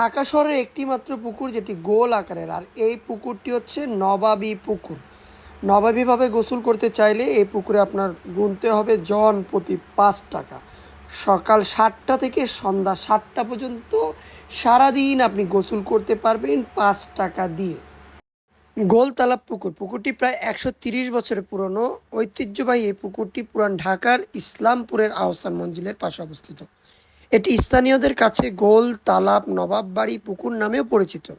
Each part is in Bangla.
ঢাকা শহরের একটি মাত্র পুকুর যেটি গোল আকারের, আর এই পুকুরটি হচ্ছে নবাবী পুকুর। নবাবীভাবে গোসল করতে চাইলে এই পুকুরে আপনার গুনতে হবে জন প্রতি পাঁচ টাকা। সকাল সাতটা থেকে সন্ধ্যা সাতটা পর্যন্ত সারাদিন আপনি গোসল করতে পারবেন পাঁচ টাকা দিয়ে। গোলতালাব পুকুর, পুকুরটি প্রায় একশো তিরিশ বছরের পুরনো। ঐতিহ্যবাহী এই পুকুরটি পুরান ঢাকার ইসলামপুরের আহসান মঞ্জিলের পাশে অবস্থিত। এটি স্থানীয়দের কাছে গোল, তালাব, নবাব বাড়ি, পুকুর নামেও পরিচিত।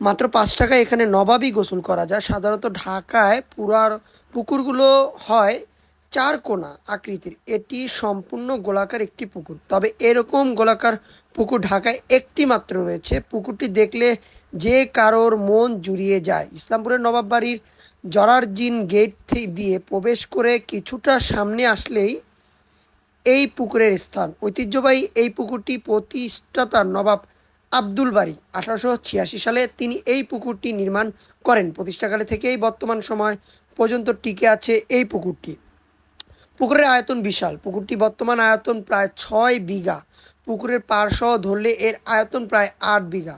মাত্র পাঁচ টাকায় এখানে নবাবই গোসল করা যায়। সাধারণত ঢাকায় পুরার পুকুরগুলো হয় চার কোনা আকৃতির। এটি সম্পূর্ণ গোলাকার একটি পুকুর। তবে এরকম গোলাকার পুকুর ঢাকায় একটি মাত্র রয়েছে। পুকুরটি দেখলে যে কারোর মন জুড়িয়ে যায়। ইসলামপুরের নবাব বাড়ির জরারজিন গেট থে- দিয়ে প্রবেশ করে কিছুটা সামনে আসলেই এই পুকুরের স্থান। ঐতিহ্যবাহী এই পুকুরটি প্রতিষ্ঠাতা নবাব আব্দুল বাড়ি আঠারোশো ছিয়াশি সালে তিনি এই পুকুরটি নির্মাণ করেন। প্রতিষ্ঠাকালে থেকেই বর্তমান সময় পর্যন্ত টিকে আছে এই পুকুরটি। পুকুরের আয়তন বিশাল। পুকুরটি বর্তমান আয়তন প্রায় ছয় বিঘা। পুকুরের পাড়সহ ধরলে এর আয়তন প্রায় আট বিঘা।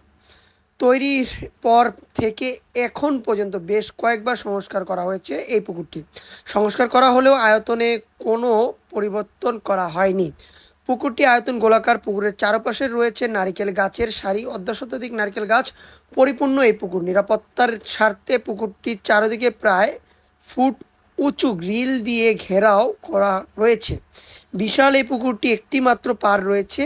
তৈরির পর থেকে এখন পর্যন্ত বেশ কয়েকবার সংস্কার করা হয়েছে এই পুকুরটি। সংস্কার করা হলেও আয়তনে কোনো পরিবর্তন করা হয়নি। পুকুরটি আয়তন গোলাকার পুকুরের চারপাশে রয়েছে নারিকেল গাছের সারি, অর্ধশতাধিক নারকেল গাছ, পরিপূর্ণ এই পুকুর। নিরাপত্তার স্বার্থে পুকুরটির চারিদিকে প্রায় ফুট উঁচু গ্রিল দিয়ে ঘেরাও করা রয়েছে। বিশাল এই পুকুরটি একটি মাত্র পার রয়েছে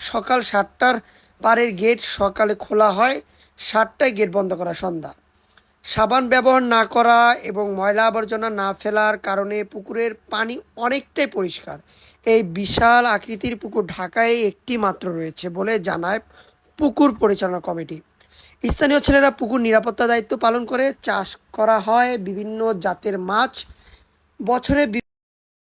সকাল সাতটার পারের গেট সকালে খোলা হয়, সাতটায় গেট বন্ধ করা সন্ধ্যা। সাবান ব্যবহার না করা এবং ময়লা আবর্জনা না ফেলার কারণে পুকুরের পানি অনেকটাই পরিষ্কার। এই বিশাল আকৃতির পুকুর ঢাকায় একটি মাত্র রয়েছে বলে জানায় পুকুর পরিচালনা কমিটি। স্থানীয় ছেলেরা পুকুর নিরাপত্তা দায়িত্ব পালন করে, চাষ করা হয়, বিভিন্ন জাতের মাছ, বছরে